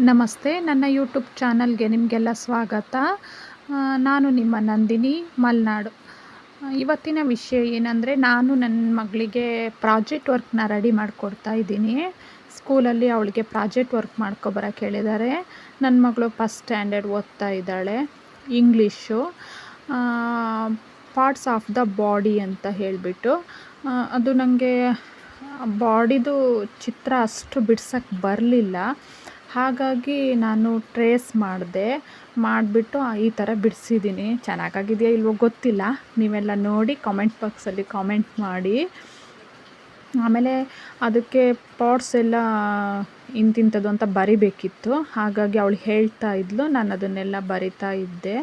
ನಮಸ್ತೆ, ನನ್ನ ಯೂಟ್ಯೂಬ್ ಚಾನಲ್ಗೆ ನಿಮಗೆಲ್ಲ ಸ್ವಾಗತ. ನಾನು ನಿಮ್ಮ ನಂದಿನಿ ಮಲ್ನಾಡು. ಇವತ್ತಿನ ವಿಷಯ ಏನಂದರೆ, ನಾನು ನನ್ನ ಮಗಳಿಗೆ ಪ್ರಾಜೆಕ್ಟ್ ವರ್ಕ್ನ ರೆಡಿ ಮಾಡಿಕೊಡ್ತಾ ಇದ್ದೀನಿ. ಸ್ಕೂಲಲ್ಲಿ ಅವಳಿಗೆ ಪ್ರಾಜೆಕ್ಟ್ ವರ್ಕ್ ಮಾಡ್ಕೊಬರಕ್ಕೆ ಹೇಳಿದ್ದಾರೆ. ನನ್ನ ಮಗಳು ಫಸ್ಟ್ ಸ್ಟ್ಯಾಂಡರ್ಡ್ ಓದ್ತಾ ಇದ್ದಾಳೆ, English. Parts of the body ಅಂತ ಹೇಳಿಬಿಟ್ಟು. ಅದು ನನಗೆ ಬಾಡಿದು ಚಿತ್ರ ಅಷ್ಟು ಬಿಡ್ಸಕ್ಕೆ ಬರಲಿಲ್ಲ. ಹಾಗಾಗಿ ನಾನು ಟ್ರೇಸ್ ಮಾಡಿದೆ. ಮಾಡಿಬಿಟ್ಟು ಈ ಥರ ಬಿಡಿಸಿದ್ದೀನಿ. ಚೆನ್ನಾಗಾಗಿದೆಯಾ ಇಲ್ವೋ ಗೊತ್ತಿಲ್ಲ. ನೀವೆಲ್ಲ ನೋಡಿ ಕಾಮೆಂಟ್ ಬಾಕ್ಸಲ್ಲಿ ಕಾಮೆಂಟ್ ಮಾಡಿ. ಆಮೇಲೆ ಅದಕ್ಕೆ ಪಾಟ್ಸ್ ಎಲ್ಲ ಇಂತಿಂಥದ್ದು ಅಂತ ಬರಿಬೇಕಿತ್ತು. ಹಾಗಾಗಿ ಅವಳು ಹೇಳ್ತಾ ಇದ್ಲು. ನಾನು ಅದನ್ನೆಲ್ಲ ಬರಿತಾ ಇದ್ದೆ.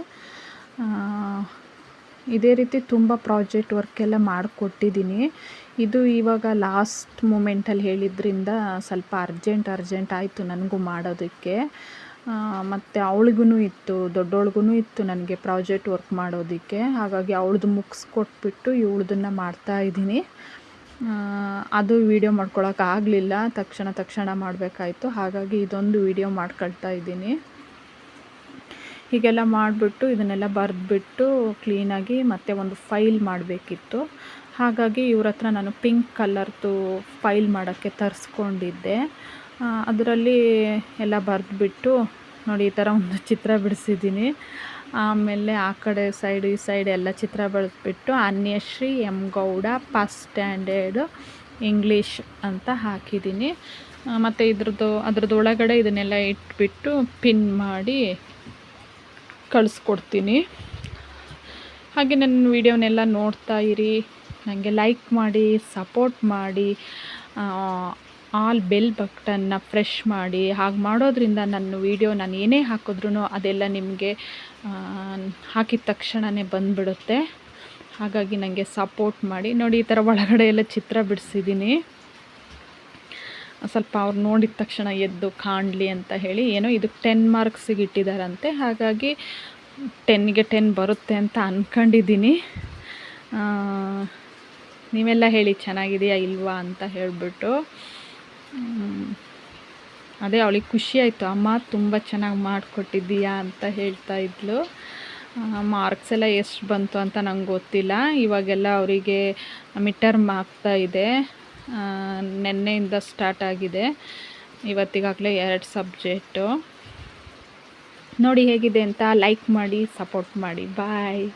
ಇದೇ ರೀತಿ ತುಂಬ ಪ್ರಾಜೆಕ್ಟ್ ವರ್ಕ್ ಎಲ್ಲ ಮಾಡಿಕೊಟ್ಟಿದ್ದೀನಿ. ಇದು ಇವಾಗ ಲಾಸ್ಟ್ ಮೂಮೆಂಟಲ್ಲಿ ಹೇಳಿದ್ರಿಂದ ಸ್ವಲ್ಪ ಅರ್ಜೆಂಟ್ ಅರ್ಜೆಂಟ್ ಆಯಿತು ನನಗೂ ಮಾಡೋದಕ್ಕೆ. ಮತ್ತು ಅವಳಿಗೂ ಇತ್ತು ದೊಡ್ಡವಳಿಗೂ ಇತ್ತು ನನಗೆ ಪ್ರಾಜೆಕ್ಟ್ ವರ್ಕ್ ಮಾಡೋದಕ್ಕೆ. ಹಾಗಾಗಿ ಅವಳದು ಮುಗಿಸ್ಕೊಟ್ಬಿಟ್ಟು ಇವಳದನ್ನು ಮಾಡ್ತಾಯಿದ್ದೀನಿ ಅದು ವೀಡಿಯೋ ಆಗಲಿಲ್ಲ. ತಕ್ಷಣ ತಕ್ಷಣ ಮಾಡಬೇಕಾಯ್ತು. ಹಾಗಾಗಿ ಇದೊಂದು ವೀಡಿಯೋ ಮಾಡ್ಕೊಳ್ತಾ ಇದ್ದೀನಿ. ಹೀಗೆಲ್ಲ ಮಾಡಿಬಿಟ್ಟು ಇದನ್ನೆಲ್ಲ ಬರೆದ್ಬಿಟ್ಟು ಕ್ಲೀನಾಗಿ ಮತ್ತೆ ಒಂದು ಫೈಲ್ ಮಾಡಬೇಕಿತ್ತು. ಹಾಗಾಗಿ ಇವ್ರ ಹತ್ರ ನಾನು ಪಿಂಕ್ ಕಲರ್ದು ಫೈಲ್ ಮಾಡೋಕ್ಕೆ ತರಿಸ್ಕೊಂಡಿದ್ದೆ. ಅದರಲ್ಲಿ ಎಲ್ಲ ಬರೆದ್ಬಿಟ್ಟು ನೋಡಿ ಈ ಥರ ಒಂದು ಚಿತ್ರ ಬಿಡಿಸಿದ್ದೀನಿ. ಆಮೇಲೆ ಆ ಕಡೆ ಸೈಡ್ ಈ ಸೈಡ್ ಎಲ್ಲ ಚಿತ್ರ ಬರೆದ್ಬಿಟ್ಟು Anyashree M Gowda first standard English ಅಂತ ಹಾಕಿದ್ದೀನಿ. ಮತ್ತು ಇದ್ರದ್ದು, ಅದ್ರದ್ದು ಒಳಗಡೆ ಇದನ್ನೆಲ್ಲ ಇಟ್ಬಿಟ್ಟು ಪಿನ್ ಮಾಡಿ ಕಳಿಸ್ಕೊಡ್ತೀನಿ. ಹಾಗೆ ನನ್ನ ವೀಡಿಯೋನೆಲ್ಲ ನೋಡ್ತಾ ಇರಿ. ನನಗೆ ಲೈಕ್ ಮಾಡಿ ಸಪೋರ್ಟ್ ಮಾಡಿ ಆಲ್ ಬೆಲ್ ಬಟನ್ನ ಫ್ರೆಶ್ ಮಾಡಿ. ಹಾಗೆ ಮಾಡೋದ್ರಿಂದ ನನ್ನ ವೀಡಿಯೋ ನಾನು ಏನೇ ಹಾಕಿದ್ರೂ ಅದೆಲ್ಲ ನಿಮಗೆ ಹಾಕಿದ ತಕ್ಷಣವೇ ಬಂದುಬಿಡುತ್ತೆ. ಹಾಗಾಗಿ ನನಗೆ ಸಪೋರ್ಟ್ ಮಾಡಿ. ನೋಡಿ ಈ ಥರ ಒಳಗಡೆ ಎಲ್ಲ ಚಿತ್ರ ಬಿಡಿಸಿದ್ದೀನಿ. ಸ್ವಲ್ಪ ಅವ್ರು ನೋಡಿದ ತಕ್ಷಣ ಎದ್ದು ಕಾಣಲಿ ಅಂತ ಹೇಳಿ ಏನೋ ಇದಕ್ಕೆ ಟೆನ್ ಮಾರ್ಕ್ಸಿಗೆ ಇಟ್ಟಿದ್ದಾರಂತೆ ಹಾಗಾಗಿ ಟೆನ್ಗೆ ಟೆನ್ ಬರುತ್ತೆ ಅಂತ ಅಂದ್ಕೊಂಡಿದ್ದೀನಿ ನೀವೆಲ್ಲ ಹೇಳಿ ಚೆನ್ನಾಗಿದೆಯಾ ಇಲ್ವಾ ಅಂತ ಹೇಳಿಬಿಟ್ಟು. ಅದೇ ಅವಳಿಗೆ ಖುಷಿ ಆಯಿತು. ಅಮ್ಮ ತುಂಬ ಚೆನ್ನಾಗಿ ಮಾಡಿಕೊಟ್ಟಿದ್ದೀಯಾ ಅಂತ ಹೇಳ್ತಾ ಇದ್ಲು. ಮಾರ್ಕ್ಸ್ ಎಲ್ಲ ಎಷ್ಟು ಬಂತು ಅಂತ ನಂಗೆ ಗೊತ್ತಿಲ್ಲ. ಇವಾಗೆಲ್ಲ ಅವರಿಗೆ ಮಿಟರ್ಮ್ ಆಗ್ತಾ ಇದೆ. ನೆನ್ನೆಯಿಂದ ಸ್ಟಾರ್ಟ್ ಆಗಿದೆ. ಇವತ್ತಿಗಾಗಲೇ ಎರಡು ಸಬ್ಜೆಕ್ಟು. ನೋಡಿ ಹೇಗಿದೆ ಅಂತ ಲೈಕ್ ಮಾಡಿ ಸಪೋರ್ಟ್ ಮಾಡಿ. ಬಾಯ್